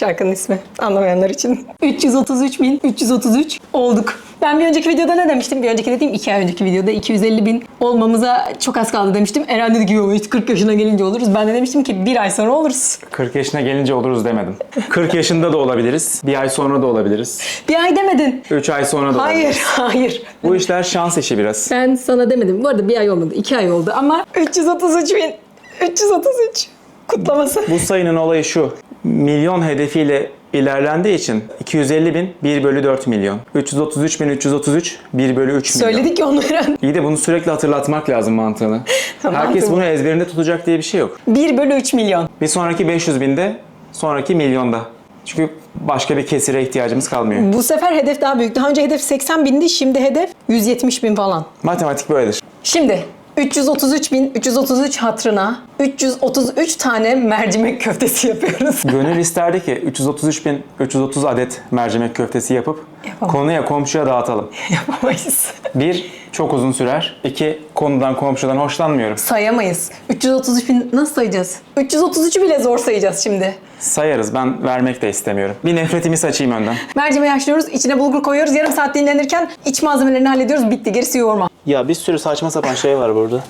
Şarkının ismi anlamayanlar için? 333 bin 333 olduk. Ben bir önceki videoda ne demiştim? Bir önceki dediğim iki ay önceki videoda 250 bin olmamıza çok az kaldı demiştim. Eren dedi ki "Yo, işte 40 yaşına gelince oluruz. Ben de demiştim ki bir ay sonra oluruz. 40 yaşına gelince oluruz demedim. 40 yaşında da olabiliriz. Bir ay sonra da olabiliriz. Bir ay demedin. 3 ay sonra da Hayır, olabiliriz. hayır. Bu işler şans işi biraz. Ben sana demedim. Bu arada bir ay olmadı. iki ay oldu ama 333 bin. 333 kutlaması. Bu sayının olayı şu. Milyon hedefiyle ilerlendiği için 250 bin 1 bölü 4 milyon. 333 bin 333 1 bölü 3 milyon. Söyledik ya onu Eren. İyi de bunu sürekli hatırlatmak lazım mantığını. Tamam, Herkes tamam. bunu ezberinde tutacak diye bir şey yok. 1 bölü 3 milyon. Bir sonraki 500 binde, sonraki milyonda. Çünkü başka bir kesire ihtiyacımız kalmıyor. Bu sefer hedef daha büyük. Daha önce hedef 80 bindi. Şimdi hedef 170 bin falan. Matematik böyledir. Şimdi 333 bin 333 hatrına 333 tane mercimek köftesi yapıyoruz. Gönül isterdi ki 333 bin 330 adet mercimek köftesi yapıp Yapamam. konuya komşuya dağıtalım. Yapamayız. Bir, çok uzun sürer. İki, konudan komşudan hoşlanmıyorum. Sayamayız. 333 bin nasıl sayacağız? 333'ü bile zor sayacağız şimdi. Sayarız. Ben vermek de istemiyorum. Bir nefretimi saçayım önden. Mercimeği haşlıyoruz, içine bulgur koyuyoruz. Yarım saat dinlenirken iç malzemelerini hallediyoruz. Bitti. Gerisi yoğurma. Ya bir sürü saçma sapan şey var burada.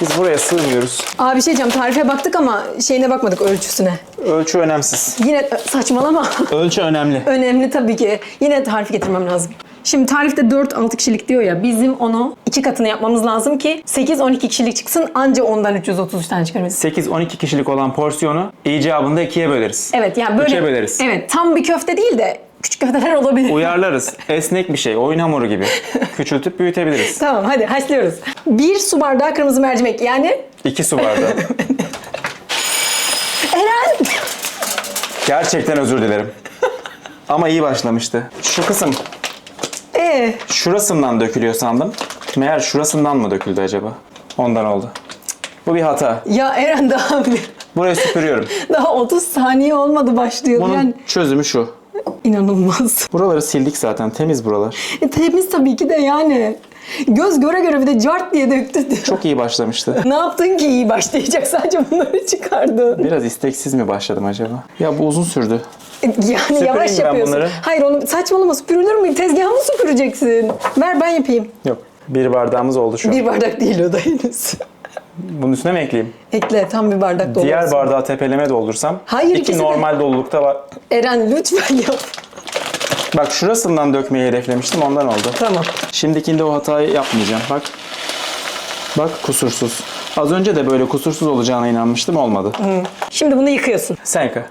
Biz buraya sığmıyoruz. Abi bir şey diyeceğim. Tarife baktık ama şeyine bakmadık ölçüsüne. Ölçü önemsiz. Yine saçmalama. Ölçü önemli. Önemli tabii ki. Yine tarifi getirmem lazım. Şimdi tarifte 4-6 kişilik diyor ya bizim onu iki katını yapmamız lazım ki 8-12 kişilik çıksın anca ondan 333 tane çıkarırız. 8-12 kişilik olan porsiyonu icabında ikiye böleriz. Evet yani böyle Üçe böleriz. Evet tam bir köfte değil de küçük köfteler olabilir. Uyarlarız. Esnek bir şey. Oyun hamuru gibi. Küçültüp büyütebiliriz. Tamam hadi haşlıyoruz. Bir su bardağı kırmızı mercimek yani 2 su bardağı. Eren Gerçekten özür dilerim. Ama iyi başlamıştı. Şu kısım ee, şurasından dökülüyor sandım. Meğer şurasından mı döküldü acaba? Ondan oldu. Bu bir hata. ya Eren daha Burayı süpürüyorum. daha 30 saniye olmadı başlıyor Bunun yani çözümü şu. inanılmaz. Buraları sildik zaten. Temiz buralar. E, temiz tabii ki de yani. Göz göre göre bir de cart diye döktü. Çok iyi başlamıştı. ne yaptın ki iyi başlayacak sadece bunları çıkardın. Biraz isteksiz mi başladım acaba? Ya bu uzun sürdü. Yani yavaş ben yapıyorsun. bunları. Hayır onu saçmalama süpürülür mü? Tezgahı mı süpüreceksin? Ver ben yapayım. Yok. Bir bardağımız oldu şu an. Bir bardak değil o da henüz. Bunun üstüne mi ekleyeyim? Ekle tam bir bardak dolu. Diğer olsun. bardağı tepeleme doldursam. Hayır, iki ikisi de. normal dolulukta var. Eren lütfen yap. Bak şurasından dökmeyi hedeflemiştim ondan oldu. Tamam. Şimdikinde o hatayı yapmayacağım. Bak. Bak kusursuz. Az önce de böyle kusursuz olacağına inanmıştım olmadı. Şimdi bunu yıkıyorsun. Sen yıka.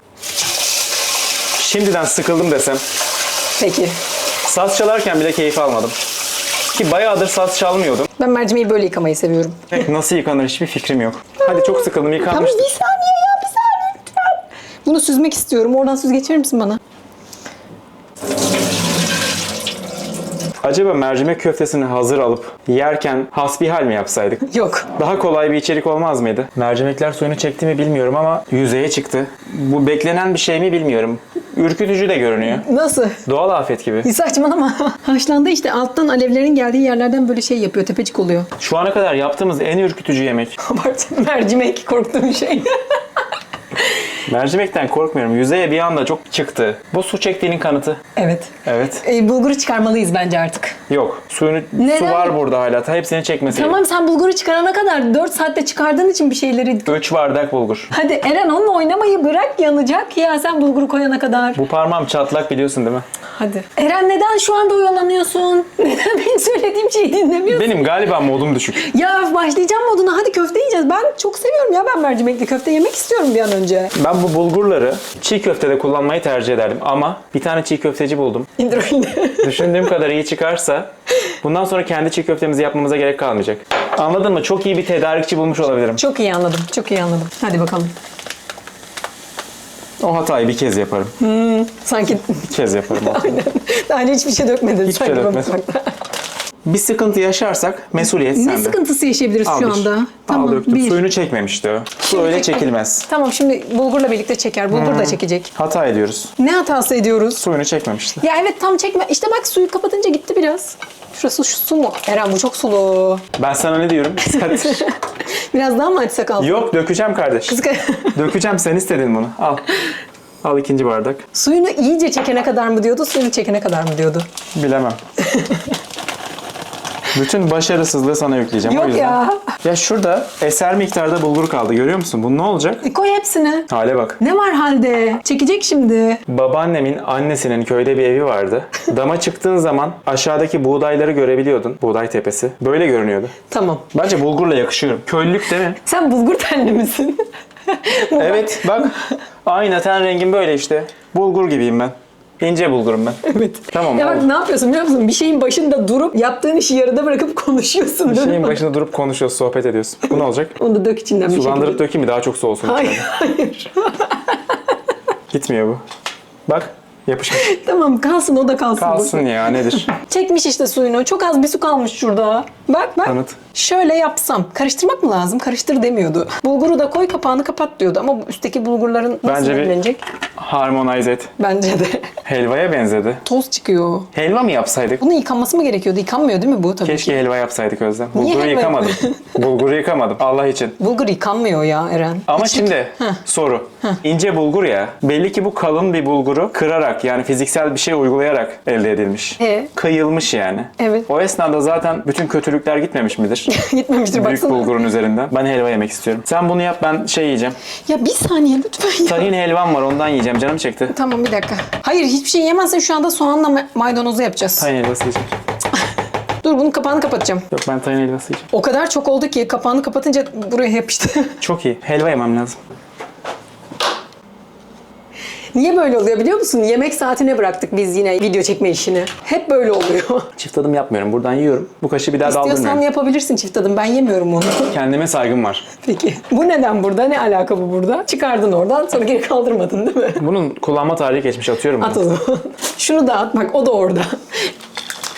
Şimdiden sıkıldım desem. Peki. Saz çalarken bile keyif almadım. Ki bayağıdır saz çalmıyordum. Ben mercimeği böyle yıkamayı seviyorum. Nasıl yıkanır hiçbir fikrim yok. Hadi çok sıkıldım Tamam yıkanmıştım. bir saniye ya bir saniye lütfen. Bunu süzmek istiyorum. Oradan süz geçirir misin bana? Acaba mercimek köftesini hazır alıp yerken hasbihal mi yapsaydık? Yok. Daha kolay bir içerik olmaz mıydı? Mercimekler suyunu çekti mi bilmiyorum ama yüzeye çıktı. Bu beklenen bir şey mi bilmiyorum. Ürkütücü de görünüyor. Nasıl? Doğal afet gibi. Saçmalama. Haşlandı işte alttan alevlerin geldiği yerlerden böyle şey yapıyor. Tepecik oluyor. Şu ana kadar yaptığımız en ürkütücü yemek. Abart mercimek korktuğum şey. Mercimekten korkmuyorum. Yüzeye bir anda çok çıktı. Bu su çektiğinin kanıtı. evet. Evet. E, bulguru çıkarmalıyız bence artık. Yok. Suyunu, Neden? su var burada hala. Ta hepsini çekmesi. Tamam sen bulguru çıkarana kadar 4 saatte çıkardığın için bir şeyleri... 3 bardak bulgur. Hadi Eren onunla oynamayı bırak yanacak ya sen bulguru koyana kadar. Bu parmağım çatlak biliyorsun değil mi? Hadi. Eren neden şu anda oyalanıyorsun? Neden benim söylediğim şeyi dinlemiyorsun? Benim galiba modum düşük. Ya başlayacağım moduna hadi köfte yiyeceğiz. Ben çok seviyorum ya ben mercimekli köfte yemek istiyorum bir an önce. Ben bu bulgurları çiğ köftede kullanmayı tercih ederdim. Ama bir tane çiğ köfteci buldum. İndroin. Düşündüğüm kadar iyi çıkarsa bundan sonra kendi çiğ köftemizi yapmamıza gerek kalmayacak. Anladın mı? Çok iyi bir tedarikçi bulmuş olabilirim. çok iyi anladım. Çok iyi anladım. Hadi bakalım. O hatayı bir kez yaparım. Sanki Bir kez yaparım. hatayı. daha önce hiçbir şey dökmedin. Hiçbir şey sanki dökmedim. mutfakta. Bir sıkıntı yaşarsak mesuliyet Ne sende. sıkıntısı yaşayabiliriz Al şu bir. anda? Al Tamam. döktüm. bir. Suyunu çekmemişti. Su öyle çek- çekilmez. Tamam şimdi bulgurla birlikte çeker. Bulgur da çekecek. Hata ediyoruz. Ne hatası ediyoruz? Suyunu çekmemişti. Ya evet tam çekme. İşte bak suyu kapatınca gitti biraz. Şurası şu su mu? Eren bu çok sulu. Ben sana ne diyorum? Biraz daha mı açsak altını? Yok dökeceğim kardeş. Dökeceğim sen istedin bunu. Al. Al ikinci bardak. Suyunu iyice çekene kadar mı diyordu, suyunu çekene kadar mı diyordu? Bilemem. Bütün başarısızlığı sana yükleyeceğim. o Yok yüzden. ya. Ya şurada eser miktarda bulgur kaldı. Görüyor musun? Bu ne olacak? E koy hepsini. Hale bak. Ne var halde? Çekecek şimdi. Babaannemin annesinin köyde bir evi vardı. Dama çıktığın zaman aşağıdaki buğdayları görebiliyordun. Buğday tepesi. Böyle görünüyordu. Tamam. Bence bulgurla yakışıyorum. Köylülük değil mi? Sen bulgur tenli misin? Evet bak. Aynı ten rengim böyle işte. Bulgur gibiyim ben. İnce bulgurum ben. evet. Tamam, Ya bak oldu. ne yapıyorsun biliyor musun? Bir şeyin başında durup yaptığın işi yarıda bırakıp konuşuyorsun. Bir değil şeyin mi? başında durup konuşuyoruz, sohbet ediyoruz. Bu ne olacak? Onu da dök içinden bir Sulandırıp şekilde. dökeyim mi? Daha çok soğusun. Hayır, hayır. Gitmiyor bu. Bak yapışmış. tamam kalsın o da kalsın. Kalsın ya nedir? Çekmiş işte suyunu. Çok az bir su kalmış şurada. Bak bak. Tanıt. Şöyle yapsam. Karıştırmak mı lazım? Karıştır demiyordu. Bulguru da koy kapağını kapat diyordu. Ama üstteki bulgurların nasıl Bence bir-? Harmonize et. Bence de. Helvaya benzedi. Toz çıkıyor. Helva mı yapsaydık? Bunun yıkanması mı gerekiyordu? Yıkanmıyor değil mi bu tabii Keşke ki? helva yapsaydık Özlem. Niye Bulguru helva yıkamadım. Bulguru yıkamadım. Allah için. Bulgur yıkanmıyor ya Eren. Ama Hiç- şimdi Heh. soru. İnce bulgur ya. Belli ki bu kalın bir bulguru kırarak yani fiziksel bir şey uygulayarak elde edilmiş. E? Kıyılmış yani. Evet. O esnada zaten bütün kötülükler gitmemiş midir? Gitmemiştir Büyük baksana. bulgurun üzerinden. Ben helva yemek istiyorum. Sen bunu yap ben şey yiyeceğim. Ya bir saniye lütfen ya. Tahin helvam var ondan yiyeceğim. Canım çekti. Tamam bir dakika. Hayır hiçbir şey yemezsen şu anda soğanla ma- maydanozu yapacağız. Tahin helvası yiyeceğim. Dur bunun kapağını kapatacağım. Yok ben tahin helvası yiyeceğim. O kadar çok oldu ki kapağını kapatınca buraya yapıştı. Çok iyi. Helva yemem lazım. Niye böyle oluyor biliyor musun? Yemek saatine bıraktık biz yine video çekme işini. Hep böyle oluyor. Çift tadım yapmıyorum. Buradan yiyorum. Bu kaşığı bir daha İstiyorsan daldırmıyorum. yapabilirsin çift tadım. Ben yemiyorum onu. Kendime saygım var. Peki. Bu neden burada? Ne alaka bu burada? Çıkardın oradan sonra geri kaldırmadın değil mi? Bunun kullanma tarihi geçmiş atıyorum. At bunu. o zaman. Şunu da at. Bak o da orada.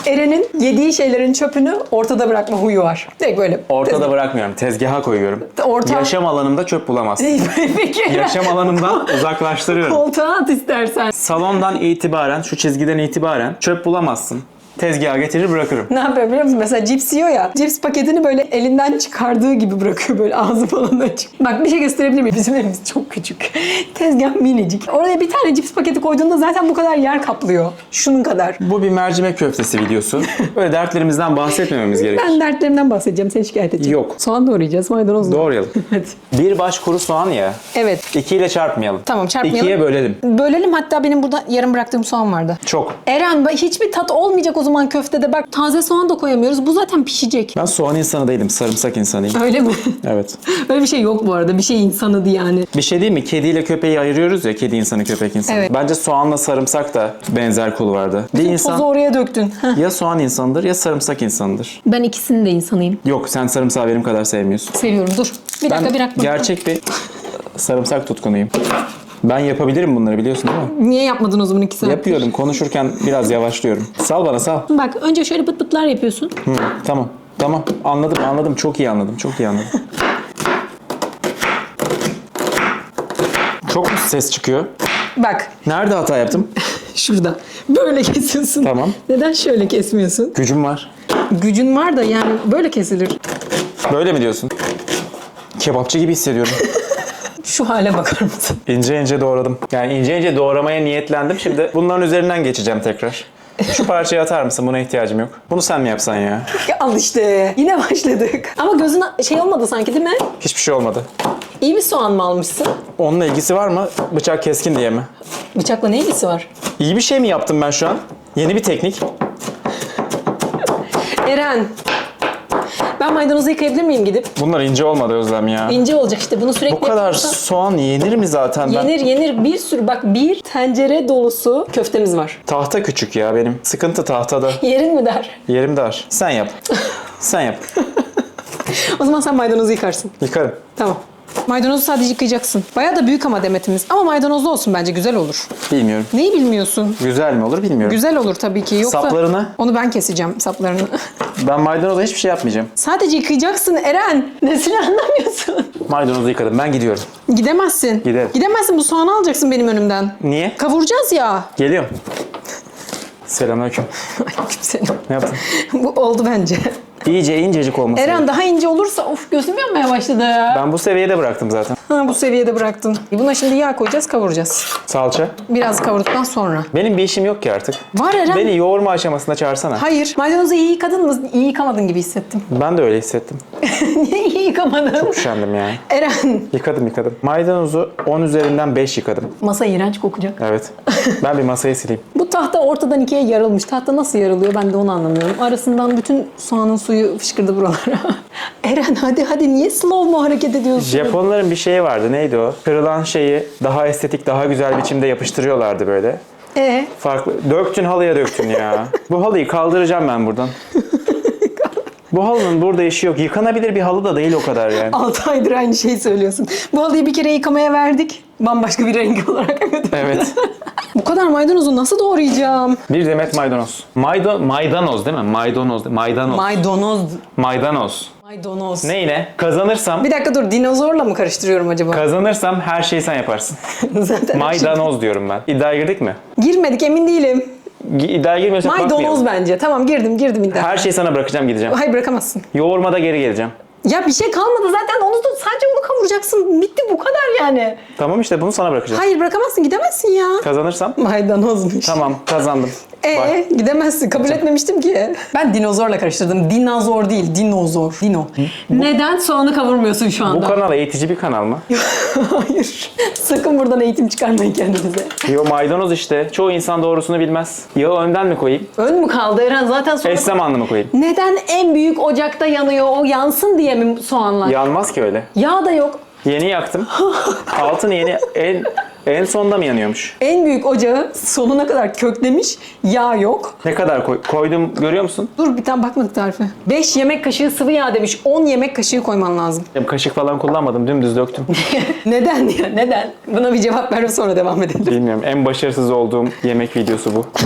Eren'in yediği şeylerin çöpünü ortada bırakma huyu var. Direkt böyle. Ortada bırakmıyorum. Tezgaha koyuyorum. Orta- Yaşam alanımda çöp bulamazsın. Peki. Yaşam alanımdan uzaklaştırıyorum. Koltuğa at istersen. Salondan itibaren, şu çizgiden itibaren çöp bulamazsın. Tezgaha getirir bırakırım. Ne yapıyor biliyor musun? Mesela cips yiyor ya. Cips paketini böyle elinden çıkardığı gibi bırakıyor böyle ağzı falan açık. Bak bir şey gösterebilir miyim? Bizim evimiz çok küçük. Tezgah minicik. Oraya bir tane cips paketi koyduğunda zaten bu kadar yer kaplıyor. Şunun kadar. Bu bir mercimek köftesi videosu. Böyle dertlerimizden bahsetmememiz gerekir. Ben dertlerimden bahsedeceğim. Seni şikayet edeceğim. Yok. Soğan doğrayacağız. Maydanoz da. Doğrayalım. Hadi. Bir baş kuru soğan ya. Evet. İki ile çarpmayalım. Tamam, çarpmayalım. İkiye bölelim. Bölelim hatta benim burada yarım bıraktığım soğan vardı. Çok. Eren hiçbir tat olmayacak o zaman köftede. Bak taze soğan da koyamıyoruz. Bu zaten pişecek. Ben soğan insanı değilim, sarımsak insanıyım. Öyle mi? Evet. Öyle bir şey yok bu arada. Bir şey insanıydı yani. Bir şey değil mi? Kediyle köpeği ayırıyoruz ya. Kedi insanı, köpek insanı. Evet. Bence soğanla sarımsak da benzer kulvarda. Bir Tozu insan oraya döktün. Ya soğan insanıdır ya sarımsak insanıdır. Ben ikisinin de insanıyım. Yok sen sarımsağı benim kadar sevmiyorsun. Seviyorum. Dur. Bir dakika Ben bir dakika. gerçek bir sarımsak tutkunuyum. Ben yapabilirim bunları biliyorsun değil mi? Niye yapmadın o zaman iki saat? Yapıyorum. Konuşurken biraz yavaşlıyorum. Sal bana sal. Bak önce şöyle pıt pıtlar yapıyorsun. Hı, tamam. Tamam. Anladım anladım. Çok iyi anladım. Çok iyi anladım. Çok ses çıkıyor. Bak Nerede hata yaptım? şurada. Böyle kesiyorsun. Tamam. Neden şöyle kesmiyorsun? Gücüm var. Gücün var da yani böyle kesilir. Böyle mi diyorsun? Kebapçı gibi hissediyorum. Şu hale bakar mısın? İnce ince doğradım. Yani ince ince doğramaya niyetlendim. Şimdi bunların üzerinden geçeceğim tekrar. Şu parçayı atar mısın? Buna ihtiyacım yok. Bunu sen mi yapsan ya? Ya al işte. Yine başladık. Ama gözün şey olmadı sanki değil mi? Hiçbir şey olmadı. İyi bir soğan mı almışsın? Onunla ilgisi var mı? Bıçak keskin diye mi? Bıçakla ne ilgisi var? İyi bir şey mi yaptım ben şu an? Yeni bir teknik. Eren. Ben maydanozu yıkayabilir miyim gidip? Bunlar ince olmadı Özlem ya. İnce olacak işte. Bunu sürekli Bu kadar yaparsan- soğan yenir mi zaten? Ben Yenir yenir bir sürü bak bir tencere dolusu köftemiz var. tahta küçük ya benim. Sıkıntı tahtada. Yerin mi der? Yerim dar. Sen yap. Sen yap. O zaman sen maydanozu yıkarsın. Yıkarım. Tamam. Maydanozu sadece yıkayacaksın. Bayağı da büyük ama demetimiz. Ama maydanozlu olsun bence güzel olur. Bilmiyorum. Neyi bilmiyorsun? Güzel mi olur bilmiyorum. Güzel olur tabii ki. Yoksa Saplarını? Onu ben keseceğim saplarını. Ben maydanozla hiçbir şey yapmayacağım. sadece yıkayacaksın Eren. Nesini anlamıyorsun? Maydanozu yıkadım. Ben gidiyorum. Gidemezsin. Giderim. Gidemezsin. Bu soğanı alacaksın benim önümden. Niye? Kavuracağız ya. Geliyorum. Selamünaleyküm. Ay, kimsenin. Ne yaptın? Bu oldu bence. İyice incecik olması. Eren daha ince olursa of gözüm yanmaya başladı. Ben bu seviyede bıraktım zaten. Ha, bu seviyede bıraktın. Buna şimdi yağ koyacağız kavuracağız. Salça. Biraz kavurduktan sonra. Benim bir işim yok ki artık. Var Eren. Beni yoğurma aşamasına çağırsana. Hayır. Maydanozu iyi yıkadın mı? İyi yıkamadın gibi hissettim. Ben de öyle hissettim. Niye iyi yıkamadın? Üşendim yani. Eren. Yıkadım yıkadım. Maydanozu 10 üzerinden 5 yıkadım. Masa iğrenç kokacak. Evet. Ben bir masayı sileyim. Bu tahta ortadan ikiye yarılmış. Tahta nasıl yarılıyor ben de onu anlamıyorum. Arasından bütün soğanın suyu fışkırdı buralara. Eren hadi hadi niye slow mu hareket ediyorsun? Japonların bir şeyi vardı. Neydi o? Kırılan şeyi daha estetik, daha güzel biçimde yapıştırıyorlardı böyle. Ee, Farklı. Döktün halıya döktün ya. Bu halıyı kaldıracağım ben buradan. Bu halının burada işi yok. Yıkanabilir bir halı da değil o kadar yani. 6 aydır aynı şeyi söylüyorsun. Bu halıyı bir kere yıkamaya verdik. Bambaşka bir rengi olarak. Evet. Bu kadar maydanozu nasıl doğrayacağım? Bir demet maydanoz. Maydo maydanoz değil mi? Maydanoz. Maydanoz. Maydanoz. Maydanoz. Maydanoz. Ne yine? Kazanırsam Bir dakika dur dinozorla mı karıştırıyorum acaba? kazanırsam her şeyi sen yaparsın. Zaten Maydanoz diyorum ben. İddiaya girdik mi? Girmedik emin değilim. İddiaya girmiyorsak Maydanoz bakmayalım. bence. Tamam girdim girdim iddia. Her şeyi sana bırakacağım gideceğim. Hayır bırakamazsın. Yoğurmada geri geleceğim. Ya bir şey kalmadı zaten onu da sadece onu kavuracaksın. Bitti bu kadar yani. Tamam işte bunu sana bırakacağım. Hayır bırakamazsın gidemezsin ya. Kazanırsam Maydanozmuş. tamam kazandım. Ee Bak. gidemezsin. Kabul etmemiştim ki. Ben dinozorla karıştırdım. Dinozor değil, dinozor. Dino. Neden soğanı kavurmuyorsun şu Bu anda? kanal eğitici bir kanal mı? Hayır. Sakın buradan eğitim çıkarmayın kendinize. Yo maydanoz işte. Çoğu insan doğrusunu bilmez. Yağı önden mi koyayım? Ön mü kaldı Eren? Zaten sonra... Eş zamanlı mı koyayım? Neden en büyük ocakta yanıyor? O yansın diye mi soğanlar? Yanmaz ki öyle. Yağ da yok. Yeni yaktım. Altını yeni en en sonda mı yanıyormuş? En büyük ocağı sonuna kadar köklemiş. Yağ yok. Ne kadar koy, koydum görüyor musun? Dur bir tane bakmadık tarife. 5 yemek kaşığı sıvı yağ demiş. 10 yemek kaşığı koyman lazım. Ya Kaşık falan kullanmadım. Dümdüz döktüm. Neden ya? Neden? Buna bir cevap ver ve sonra devam edelim. Bilmiyorum. En başarısız olduğum yemek videosu bu.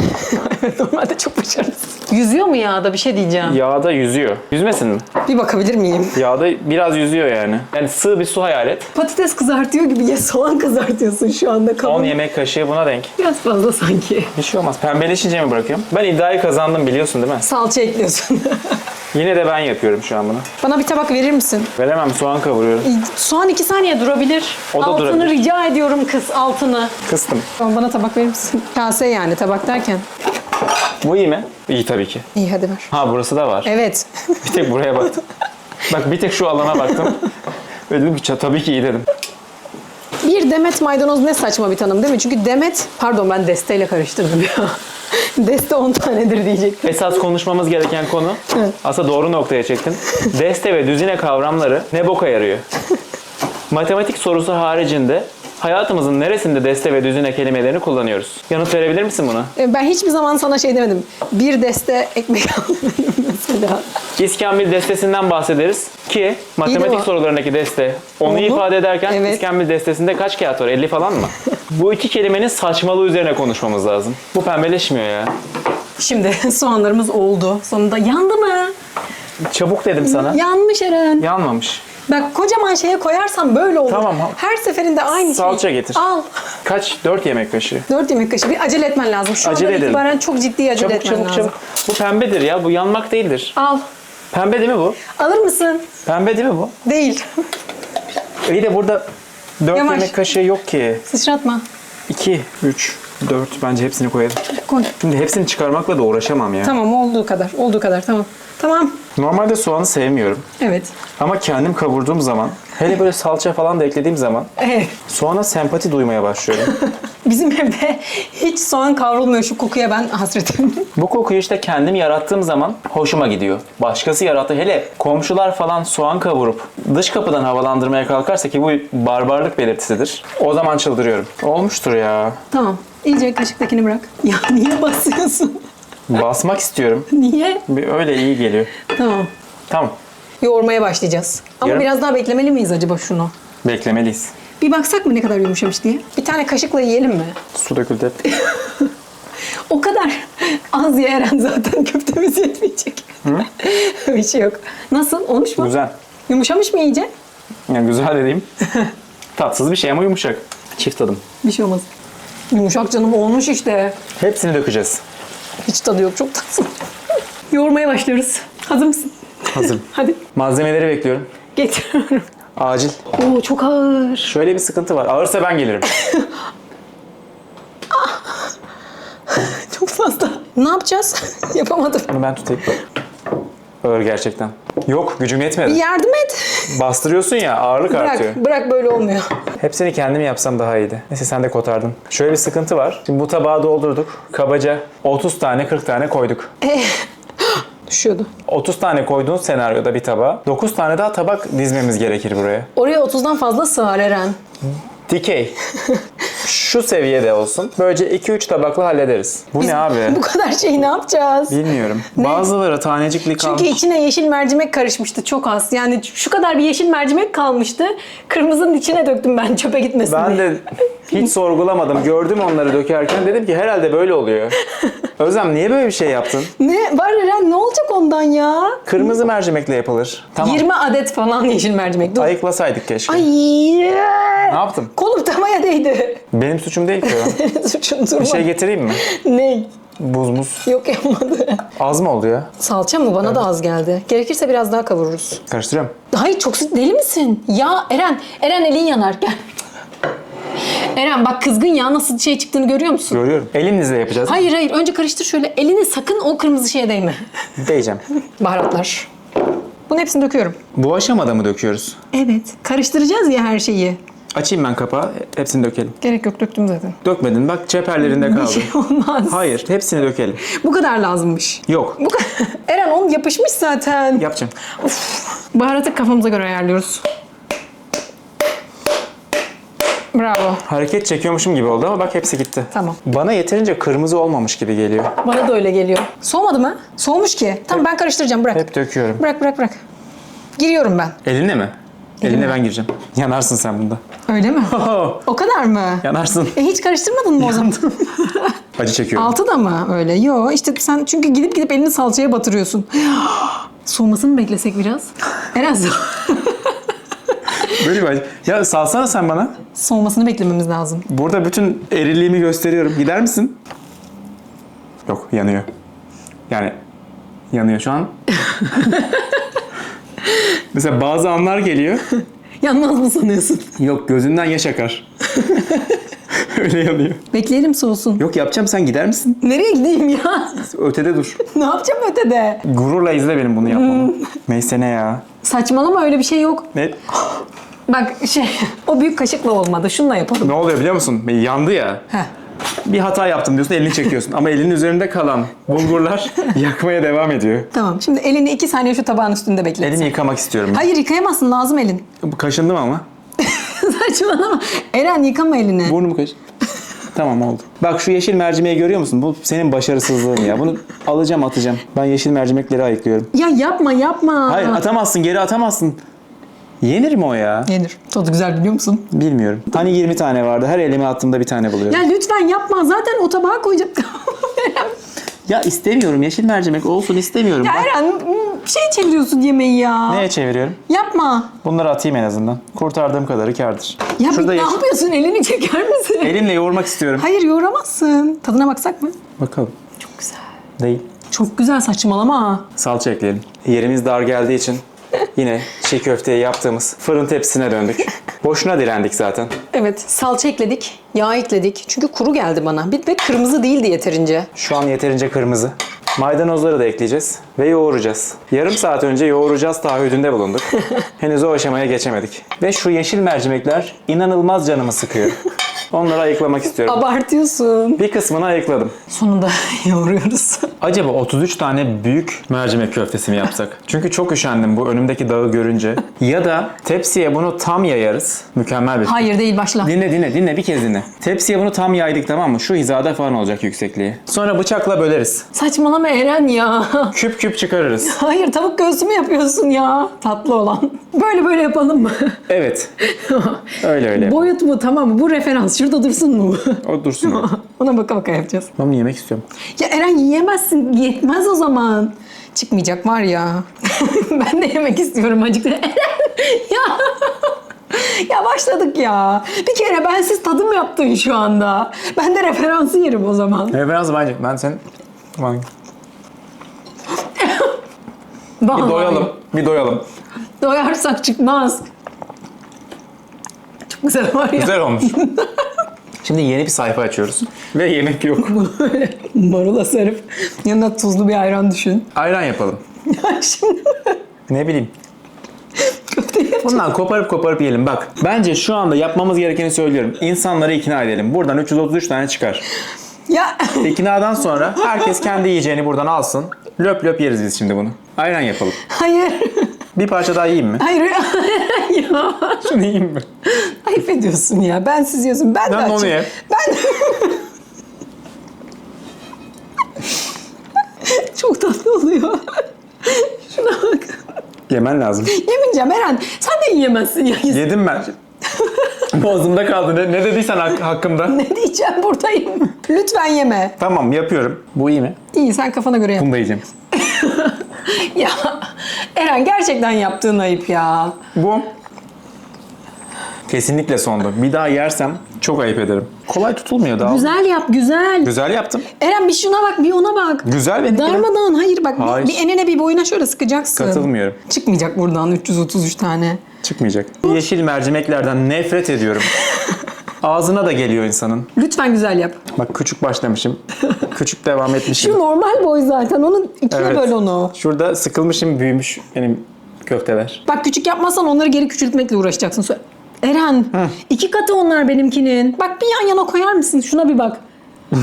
Evet, Normalde çok başarısız. Yüzüyor mu yağda bir şey diyeceğim. Yağda yüzüyor. Yüzmesin mi? Bir bakabilir miyim? Yağda biraz yüzüyor yani. Yani sığ bir su hayal et. Patates kızartıyor gibi ya soğan kızartıyorsun şu anda 10 kavun. yemek kaşığı buna denk. Biraz fazla sanki. Bir şey olmaz. Pembeleşince mi bırakıyorum? Ben iddiayı kazandım biliyorsun değil mi? Salça ekliyorsun. Yine de ben yapıyorum şu an bunu. Bana bir tabak verir misin? Veremem soğan kavuruyorum. Soğan iki saniye durabilir. O da altını durabilir. rica ediyorum kız altını. Kıstım. Bana tabak verir misin? Kase yani tabak derken. Bu iyi mi? İyi tabii ki. İyi hadi ver. Ha burası da var. Evet. Bir tek buraya baktım. Bak bir tek şu alana baktım. Ve dedim ki "Ça- tabii ki iyi dedim. Bir demet maydanoz ne saçma bir tanım değil mi? Çünkü demet, pardon ben desteyle karıştırdım ya. Deste 10 tanedir diyecektim. Esas konuşmamız gereken konu aslında doğru noktaya çektin. Deste ve düzine kavramları ne boka yarıyor? Matematik sorusu haricinde hayatımızın neresinde deste ve düzine kelimelerini kullanıyoruz? Yanıt verebilir misin buna? E, Ben hiçbir zaman sana şey demedim. Bir deste ekmek aldım mesela. İskambil destesinden bahsederiz ki matematik sorularındaki deste onu Oldu. ifade ederken Evet. İskambil destesinde kaç kağıt var? 50 falan mı? Bu iki kelimenin saçmalığı üzerine konuşmamız lazım. Bu pembeleşmiyor ya. Şimdi soğanlarımız oldu. Sonunda yandı mı? Çabuk dedim sana. Yanmış Eren. Yanmamış. Bak kocaman şeye koyarsam böyle olur. Tamam. Her seferinde aynı Salça şey. getir. Al. Kaç? 4 yemek kaşığı. 4 yemek kaşığı. Bir acele etmen lazım. Şu Acele andan edelim. itibaren çok ciddi acele Çabuk etmen çabuk lazım. çabuk. Bu pembedir ya. Bu yanmak değildir. Al. Pembe değil mi bu? Alır mısın? Pembe değil mi bu? Değil. İyi de burada 4 Yavaş. yemek kaşığı yok ki. Sıçratma. 2, 3, 4 bence hepsini koyalım. Koy. Şimdi hepsini çıkarmakla da uğraşamam ya. Tamam olduğu kadar. Olduğu kadar tamam. Tamam. Normalde soğanı sevmiyorum. Evet. Ama kendim kavurduğum zaman, hele böyle salça falan da eklediğim zaman Evet. soğana sempati duymaya başlıyorum. Bizim evde hiç soğan kavrulmuyor. Şu kokuya ben hasretim. Bu kokuyu işte kendim yarattığım zaman hoşuma gidiyor. Başkası yarattı. Hele komşular falan soğan kavurup dış kapıdan havalandırmaya kalkarsa ki bu barbarlık belirtisidir. O zaman çıldırıyorum. Olmuştur ya. tamam. İyice kaşıktakini bırak. Ya niye basıyorsun? Basmak istiyorum. Niye? Bir öyle iyi geliyor. Tamam. Tamam. Yoğurmaya başlayacağız. Ama Yarım- biraz daha beklemeli miyiz acaba şunu? Beklemeliyiz. Bir baksak mı ne kadar yumuşamış diye? Bir tane kaşıkla yiyelim mi? Su döküldü hep. O kadar az ye Eren zaten köftemiz yetmeyecek. bir şey yok. Nasıl? Olmuş mu? Güzel. Yumuşamış mı iyice? Yani güzel dediğim tatsız bir şey ama yumuşak. Çift tadım. Bir şey olmaz. Yumuşak canım olmuş işte. Hepsini dökeceğiz. Hiç tadı yok çok tatsız. Yoğurmaya başlıyoruz. Hazır mısın? Hazırım. Hadi Malzemeleri bekliyorum. getiriyorum. Acil. Oo çok ağır. Şöyle bir sıkıntı var. Ağırsa ben gelirim. Çok fazla. Ne yapacağız? Yapamadım. Bunu ben tutayım. Ağır gerçekten. Yok gücüm yetmedi. Yardım et. Bastırıyorsun ya ağırlık artıyor. Bırak, bırak böyle olmuyor. Hepsini kendim yapsam daha iyiydi. Neyse sen de kotardın. Şöyle bir sıkıntı var. Şimdi bu tabağı doldurduk. Kabaca 30 tane 40 tane koyduk. Düşüyordu. 30 tane koyduğun senaryoda bir tabağa 9 tane daha tabak dizmemiz gerekir buraya. Oraya 30'dan fazla sığar Eren. Dikey. Şu seviyede olsun. Böylece 2-3 tabakla hallederiz. Bu ne abi? Bu kadar şeyi ne yapacağız? Bilmiyorum. Bazıları tanecikli kalmış. Çünkü içine yeşil mercimek karışmıştı çok az. Yani şu kadar bir yeşil mercimek kalmıştı. Kırmızının içine döktüm ben çöpe gitmesin Ben diye. de hiç sorgulamadım. Gördüm onları dökerken. Dedim ki herhalde böyle oluyor. Özlem niye böyle bir şey yaptın? Ne? Var Eren ne olacak ondan ya? Kırmızı mercimekle yapılır. Tamam. 20 adet falan yeşil mercimek. Dur. Ayıklasaydık keşke. Ay. Ne yaptım? Kolum tamaya değdi. Benim suçum değil ki o. Suçun durma. Bir şey getireyim mi? Ne? Buz muz. Yok yapmadı. Az mı oldu ya? Salça mı? Bana da az geldi. Gerekirse biraz daha kavururuz. Karıştırıyorum. Hayır çok sık deli misin? Ya Eren, Eren elin yanar. Gel. Eren bak kızgın ya nasıl şey çıktığını görüyor musun? Görüyorum. Elimizle yapacağız. Hayır hayır önce karıştır şöyle. Elini sakın o kırmızı şeye değme. Değeceğim. Baharatlar. Bunun hepsini döküyorum. Bu aşamada mı döküyoruz? Evet. Karıştıracağız ya her şeyi. Açayım ben kapağı. Hepsini dökelim. Gerek yok döktüm zaten. Dökmedin. Bak çeperlerinde Bir kaldı. şey olmaz. Hayır. Hepsini dökelim. Bu kadar lazımmış. Yok. Bu kadar. Eren onun yapışmış zaten. Yapacağım. Baharatı kafamıza göre ayarlıyoruz. Bravo. Hareket çekiyormuşum gibi oldu ama bak hepsi gitti. Tamam. Bana yeterince kırmızı olmamış gibi geliyor. Bana da öyle geliyor. Soğumadı mı? Soğumuş ki. Tamam ben karıştıracağım bırak. Hep döküyorum. Bırak bırak bırak. Giriyorum ben. Elinle mi? Elinle ben gireceğim. Yanarsın sen bunda. Öyle mi? o kadar mı? Yanarsın. E hiç karıştırmadın mı o zaman? Acı çekiyorum. Altı da mı öyle? Yo işte sen çünkü gidip gidip elini salçaya batırıyorsun. Soğumasını mı beklesek biraz? So- Böyle bir acı. Ya salsana sen bana. soğumasını beklememiz lazım. Burada bütün eriliğimi gösteriyorum. Gider misin? Yok yanıyor. Yani yanıyor şu an. Mesela bazı anlar geliyor. Yanmaz mı sanıyorsun? Yok gözünden yaş akar. Öyle yanıyor. Bekleyelim soğusun. Yok yapacağım sen gider misin? Nereye gideyim ya? Ötede dur. ne yapacağım ötede? Gururla izle benim bunu yapmamı. Neyse ne ya. Saçmalama öyle bir şey yok. Ne, Bak şey o büyük kaşıkla olmadı. Şununla yapalım. ne oluyor biliyor musun? Yandı ya. Heh. Bir hata yaptım diyorsun elini çekiyorsun. Ama elinin üzerinde kalan bulgurlar yakmaya devam ediyor. Tamam. Şimdi elini iki saniye şu tabağın üstünde beklet. Elimi yıkamak istiyorum. Hayır yıkayamazsın. Lazım elin. Kaşındım ama. Saçmalama. Eren yıkama elini. Burnumu kaş. tamam oldu. Bak şu yeşil mercimeği görüyor musun? Bu senin başarısızlığın ya. Bunu alacağım atacağım. Ben yeşil mercimekleri ayıklıyorum. Ya yapma yapma. Hayır atamazsın geri atamazsın. Yenir mi o ya? Yenir. Tadı güzel biliyor musun? Bilmiyorum. Hani 20 tane vardı. Her elime attığımda bir tane buluyorum. Ya lütfen yapma. Zaten o tabağa koyacak. Ya istemiyorum. Yeşil mercimek olsun istemiyorum. ya Bak. Eren şey çeviriyorsun yemeği ya. Neye çeviriyorum? Yapma. Bunları atayım en azından. Kurtardığım kadarı kârdır. Ya Şurada bir, ne yeşil- yapıyorsun? Elini çeker misin? Elimle yoğurmak istiyorum. Hayır yoğuramazsın. Tadına baksak mı? Bakalım. Çok güzel. Değil. Çok güzel saçmalama. Salça ekleyelim. Yerimiz dar geldiği için yine çiğ köfteyi yaptığımız fırın tepsisine döndük. Boşuna direndik zaten. Evet salça ekledik. Yağ ekledik. Çünkü kuru geldi bana. Bir de kırmızı değildi yeterince. Şu an yeterince kırmızı. Maydanozları da ekleyeceğiz ve yoğuracağız. Yarım saat önce yoğuracağız taahhüdünde bulunduk. Henüz o aşamaya geçemedik. Ve şu yeşil mercimekler inanılmaz canımı sıkıyor. Onları ayıklamak istiyorum. Abartıyorsun. Bir kısmını ayıkladım. Sonunda yoğuruyoruz. Acaba 33 tane büyük mercimek köftesi mi yapsak? Çünkü çok üşendim bu önümdeki dağı görünce. Ya da tepsiye bunu tam yayarız. Mükemmel bir fikir. Hayır değil başla. Dinle dinle dinle bir kez dinle. Tepsiye bunu tam yaydık tamam mı? Şu hizada falan olacak yüksekliği. Sonra bıçakla böleriz. Saçmalama Eren ya. Küp küp çıkarırız. Hayır tavuk göğsü mü yapıyorsun ya? Tatlı olan. Böyle böyle yapalım mı? Evet. Öyle öyle. Boyut mu tamam mı? Bu referans. Şurada dursun mu? O dursun. Ona baka baka yapacağız. Ben bunu yemek istiyorum. Ya Eren yiyemezsin. Yetmez o zaman. Çıkmayacak var ya. ben de yemek istiyorum acıktı. Eren ya. ya başladık ya. Bir kere bensiz tadım yaptın şu anda. Ben de referansı yerim o zaman. Referans bence. Ben sen... Tamam. Vallahi. Bir doyalım. Bir doyalım. Doyarsak çıkmaz. Çok güzel var ya. Güzel olmuş. Şimdi yeni bir sayfa açıyoruz. Ve yemek yok. Bunu böyle marula sarıp yanına tuzlu bir ayran düşün. Ayran yapalım. Ya şimdi Ne bileyim. köfte Bundan koparıp koparıp yiyelim. Bak bence şu anda yapmamız gerekeni söylüyorum. İnsanları ikna edelim. Buradan 333 tane çıkar. Ya İknadan sonra herkes kendi yiyeceğini buradan alsın. Löp löp yeriz biz şimdi bunu. Ayran yapalım. hayır. Bir parça daha yiyeyim mi? Hayır. ya. Şunu yiyeyim mi? Ayıp ediyorsun ya. Ben siz yiyorsun. Ben, de Ben de onu açım. ye. Ben Çok tatlı oluyor. Şuna bak. Yemen lazım. Yemeyeceğim Eren. Sen de yiyemezsin ya. Yedim ben. Boğazımda kaldı. Ne, ne dediysen hak- hakkımda. Ne diyeceğim buradayım. Lütfen yeme. Tamam yapıyorum. Bu iyi mi? İyi sen kafana göre yap. Bunu da yiyeceğim. Ya Eren gerçekten yaptığın ayıp ya. Bu kesinlikle sondu. Bir daha yersem çok ayıp ederim. Kolay tutulmuyor daha. Güzel yap güzel. Güzel yaptım. Eren bir şuna bak bir ona bak. Güzel benim. Darmadan hayır bak bir- Hayır. bir enine bir boyuna şöyle sıkacaksın. Katılmıyorum. Çıkmayacak buradan 333 tane. Çıkmayacak. Yeşil mercimeklerden nefret ediyorum. Ağzına da geliyor insanın. Lütfen güzel yap. Bak küçük başlamışım. Küçük devam etmişim. Şu normal boy zaten. Onun ikiye Evet. böl onu. Şurada sıkılmışım büyümüş benim köfteler. Bak küçük yapmazsan onları geri küçültmekle uğraşacaksın. Eren, iki katı onlar benimkinin. Bak bir yan yana koyar mısın? Şuna bir bak.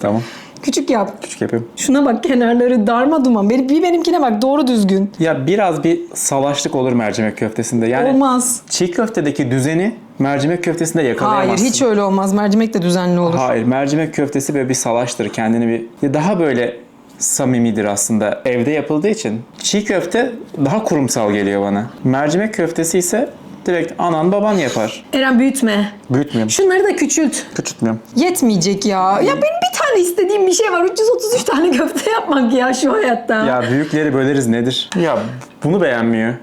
Tamam. Küçük yap. Küçük yapıyorum. Şuna bak kenarları darma duman. Bir, bir benimkine bak doğru düzgün. Ya biraz bir salaşlık olur mercimek köftesinde. Yani Olmaz. çiğ köftedeki düzeni mercimek köftesinde Hayır yakalayamazsın. hiç öyle olmaz. Mercimek de düzenli olur. Hayır, mercimek köftesi böyle bir salaştır. Kendini bir daha böyle samimidir aslında evde yapıldığı için. Çiğ köfte daha kurumsal geliyor bana. Mercimek köftesi ise direkt anan baban yapar. Eren büyütme. Büyütmüyorum. Şunları da küçült. Küçültmüyorum. Yetmeyecek ya. Ya benim bir tane istediğim bir şey var. 333 tane köfte yapmak ya şu hayatta. Ya büyükleri böleriz nedir? Ya bunu beğenmiyor.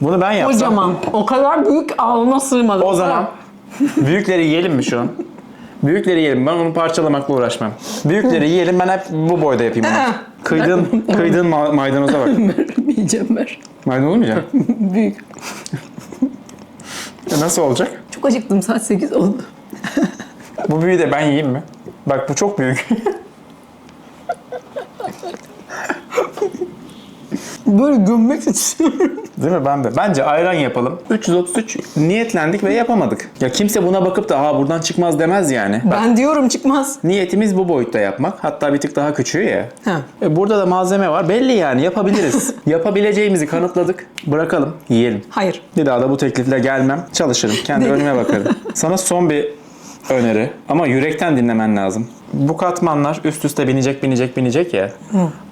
Bunu ben yapsam. Kocaman. O kadar büyük ağzıma sığmadı. O zaman büyükleri yiyelim mi şu an? Büyükleri yiyelim. Ben onu parçalamakla uğraşmam. Büyükleri yiyelim. Ben hep bu boyda yapayım onu. Kıydığın, kıydığın ma- maydanoza bak. Vermeyeceğim ver. Maydanoz olmayacak. Büyük. E Nasıl olacak? Çok acıktım saat 8 oldu. Bu büyüğü de ben yiyeyim mi? Bak bu çok büyük. Böyle gömmek istiyorum. Değil mi? Ben de. Bence ayran yapalım. 333 niyetlendik ve yapamadık. Ya kimse buna bakıp da ha buradan çıkmaz demez yani. Ben diyorum çıkmaz. niyetimiz bu boyutta yapmak. Hatta bir tık daha küçüğü ya. Ha. E burada da malzeme var. Belli yani yapabiliriz. Yapabileceğimizi kanıtladık. Bırakalım, yiyelim. Hayır. Bir daha da bu teklifle gelmem. Çalışırım. Kendi önüme bakarım. Sana son bir öneri ama yürekten dinlemen lazım. Bu katmanlar üst üste binecek, binecek, binecek ya.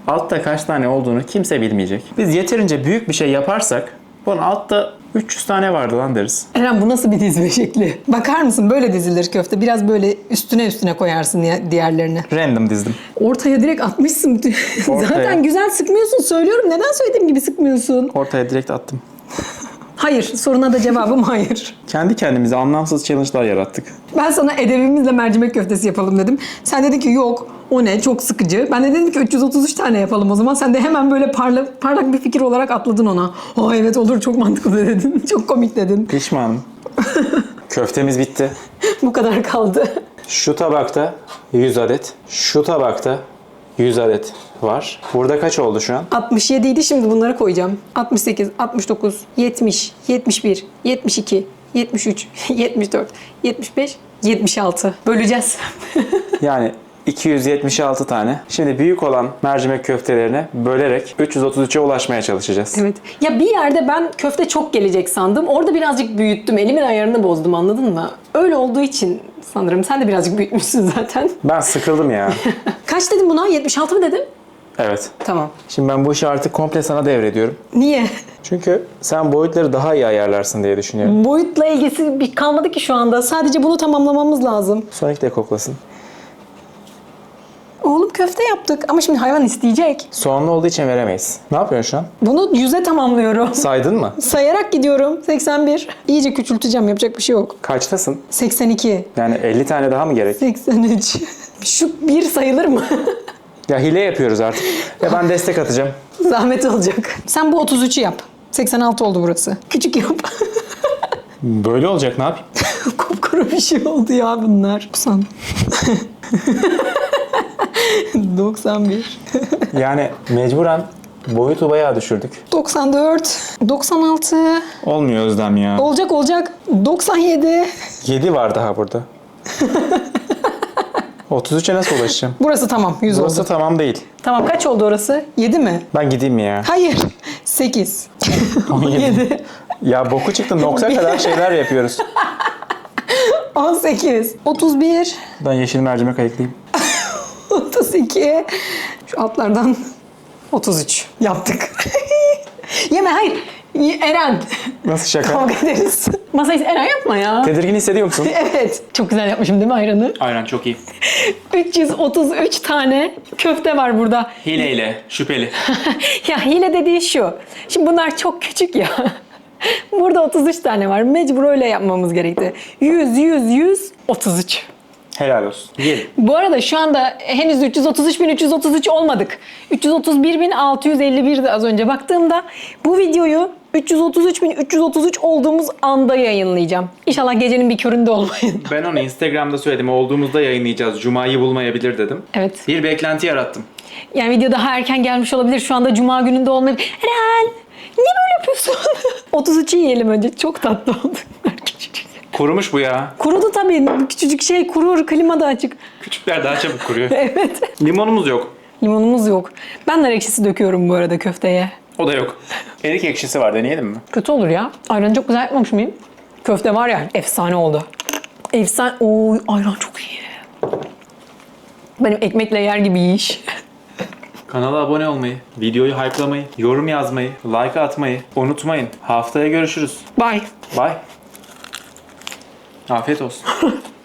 Altta kaç tane olduğunu kimse bilmeyecek. Biz yeterince büyük bir şey yaparsak bunun altta 300 tane vardı lan deriz. Eren bu nasıl bir dizme şekli? Bakar mısın böyle dizilir köfte. Biraz böyle üstüne üstüne koyarsın ya- diğerlerini. Random dizdim. Ortaya direkt atmışsın. Ortaya. Zaten güzel sıkmıyorsun söylüyorum. Neden söylediğim gibi sıkmıyorsun? Ortaya direkt attım. Hayır. Soruna da cevabım hayır. Kendi kendimize anlamsız challenge'lar yarattık. Ben sana edebimizle mercimek köftesi yapalım dedim. Sen dedin ki yok o ne çok sıkıcı. Ben de dedim ki 333 tane yapalım o zaman. Sen de hemen böyle parla, parlak bir fikir olarak atladın ona. Ha evet olur çok mantıklı dedin. Çok komik dedin. Pişmanım. Köftemiz bitti. Bu kadar kaldı. Şu tabakta 100 adet, şu tabakta 100 adet var. Burada kaç oldu şu an? 67 idi şimdi bunları koyacağım. 68, 69, 70, 71, 72, 73, 74, 75, 76. Böleceğiz. Yani 276 tane. Şimdi büyük olan mercimek köftelerini bölerek 333'e ulaşmaya çalışacağız. evet. Ya bir yerde ben köfte çok gelecek sandım. Orada birazcık büyüttüm. Elimin ayarını bozdum anladın mı? Öyle olduğu için sanırım. Sen de birazcık büyütmüşsün zaten. Ben sıkıldım ya. Kaç dedim buna? 76 mı dedim? Evet. Tamam. Şimdi ben bu işi artık komple sana devrediyorum. Niye? Çünkü sen boyutları daha iyi ayarlarsın diye düşünüyorum. Boyutla ilgisi bir kalmadı ki şu anda. Sadece bunu tamamlamamız lazım. Sonic de koklasın. Oğlum köfte yaptık ama şimdi hayvan isteyecek. Soğanlı olduğu için veremeyiz. Ne yapıyorsun şu an? Bunu yüze tamamlıyorum. Saydın mı? Sayarak gidiyorum. 81. İyice küçülteceğim. Yapacak bir şey yok. Kaçtasın? 82. Yani 50 tane daha mı gerek? 83. Şu bir sayılır mı? Ya hile yapıyoruz artık. Ya ben destek atacağım. Zahmet olacak. Sen bu 33'ü yap. 86 oldu burası. Küçük yap. Böyle olacak ne yapayım? Kupkuru bir şey oldu ya bunlar. 90. 91. Yani mecburen boyutu bayağı düşürdük. 94. 96. Olmuyor Özlem ya. Olacak olacak. 97. 7 var daha burada. 33'e nasıl ulaşacağım? Burası tamam. 100 Burası oldu. tamam değil. Tamam kaç oldu orası? 7 mi? Ben gideyim ya. Hayır. 8. 17. 17. Ya boku çıktı nokta kadar şeyler yapıyoruz. 18. 31. Ben yeşil mercimek ayıklayayım. 32. Şu altlardan 33 yaptık. Yeme hayır. Eren. Nasıl şaka? Kavga ederiz. Masayı Eren yapma ya. Tedirgin hissediyor musun? Evet. Çok güzel yapmışım değil mi ayranı? Aynen çok iyi. 333 tane köfte var burada. Hileyle, şüpheli. ya hile dediği şu. Şimdi bunlar çok küçük ya. Burada 33 tane var. Mecbur öyle yapmamız gerekti. 100, 100, 100, 33. Helal olsun. Yiyelim. Bu arada şu anda henüz 333.333 olmadık. 331.651'di az önce baktığımda. Bu videoyu 333.333 olduğumuz anda yayınlayacağım. İnşallah gecenin bir köründe olmayın. Ben onu Instagram'da söyledim. Olduğumuzda yayınlayacağız. Cuma'yı bulmayabilir dedim. Evet. Bir beklenti yarattım. Yani video daha erken gelmiş olabilir. Şu anda cuma gününde olmayabilir. Eren! Niye böyle yapıyorsun? 33'ü yiyelim önce. Çok tatlı oldu. Kurumuş bu ya. Kurudu tabii. Küçücük şey kurur. Klima da açık. Küçükler daha çabuk kuruyor. Evet. Limonumuz yok. Limonumuz yok. Ben nar ekşisi döküyorum bu arada köfteye. O da yok. Erik ekşisi var. Deneyelim mi? Kötü olur ya. Ayranı çok güzel yapmamış mıyım? Köfte var ya efsane oldu. Efsane. Oy ayran çok iyi. Benim ekmekle yer gibi yiyiş. Kanala abone olmayı, videoyu hype'lamayı, yorum yazmayı, like atmayı unutmayın. Haftaya görüşürüz. Bye. Bye. Ah, Afiyet olsun.